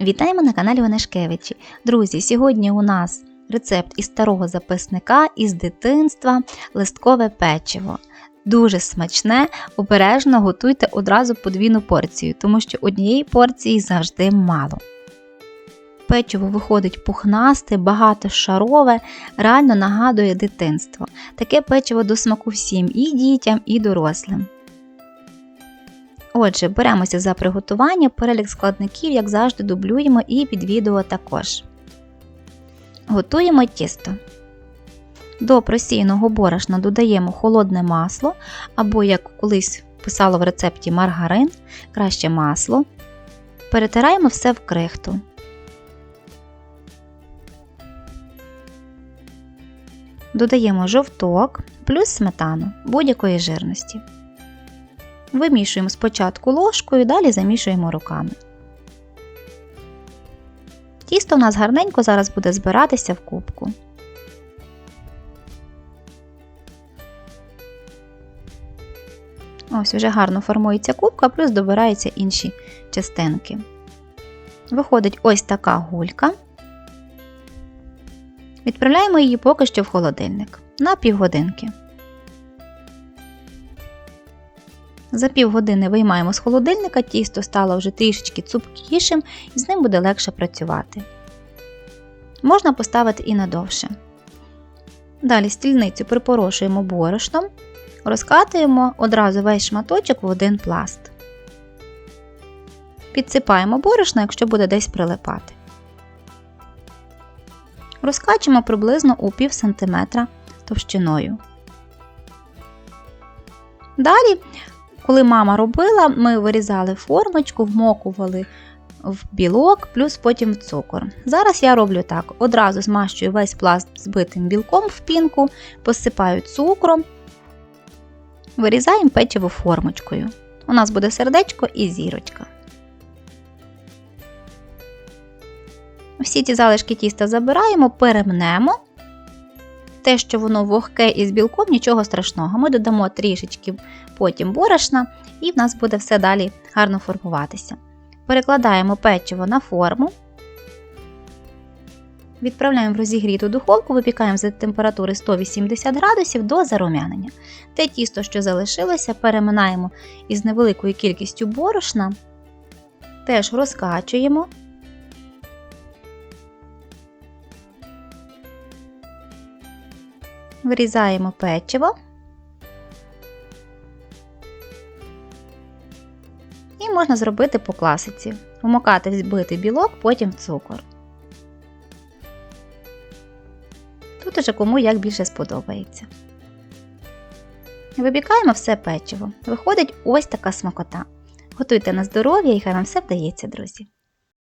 Вітаємо на каналі Онешкевичі. Друзі, сьогодні у нас рецепт із старого записника із дитинства листкове печиво. Дуже смачне, обережно готуйте одразу подвійну порцію, тому що однієї порції завжди мало. Печиво виходить пухнасте, багатошарове, реально нагадує дитинство. Таке печиво до смаку всім і дітям, і дорослим. Отже, беремося за приготування, перелік складників, як завжди, дублюємо і під відео також. Готуємо тісто. До просіяного борошна додаємо холодне масло, або, як колись писало в рецепті маргарин, краще масло. Перетираємо все в крихту. Додаємо жовток плюс сметану будь-якої жирності. Вимішуємо спочатку ложкою, далі замішуємо руками. Тісто у нас гарненько зараз буде збиратися в кубку. Ось вже гарно формується кубка, плюс добираються інші частинки. Виходить ось така гулька. Відправляємо її поки що в холодильник на півгодинки. За півгодини виймаємо з холодильника, тісто стало вже трішечки цупкішим і з ним буде легше працювати. Можна поставити і надовше. Далі стільницю припорошуємо борошном, розкатуємо одразу весь шматочок в один пласт. Підсипаємо борошно, якщо буде десь прилипати. Розкачуємо приблизно у пів сантиметра товщиною. Далі коли мама робила, ми вирізали формочку, вмокували в білок, плюс потім в цукор. Зараз я роблю так: одразу змащую весь пласт збитим білком в пінку, посипаю цукром, вирізаємо печиво формочкою. У нас буде сердечко і зірочка. Всі ці залишки тіста забираємо, перемнемо. Те, що воно вогке із білком, нічого страшного. Ми додамо трішечки потім борошна, і в нас буде все далі гарно формуватися. Перекладаємо печиво на форму, відправляємо в розігріту духовку, випікаємо за температури 180 градусів до зарум'янення. Те тісто, що залишилося, переминаємо із невеликою кількістю борошна, теж розкачуємо. Вирізаємо печиво. І можна зробити по класиці. Вмокати взбитий білок, потім в цукор. Тут уже кому як більше сподобається. Випікаємо все печиво. Виходить ось така смакота. Готуйте на здоров'я і хай вам все вдається, друзі!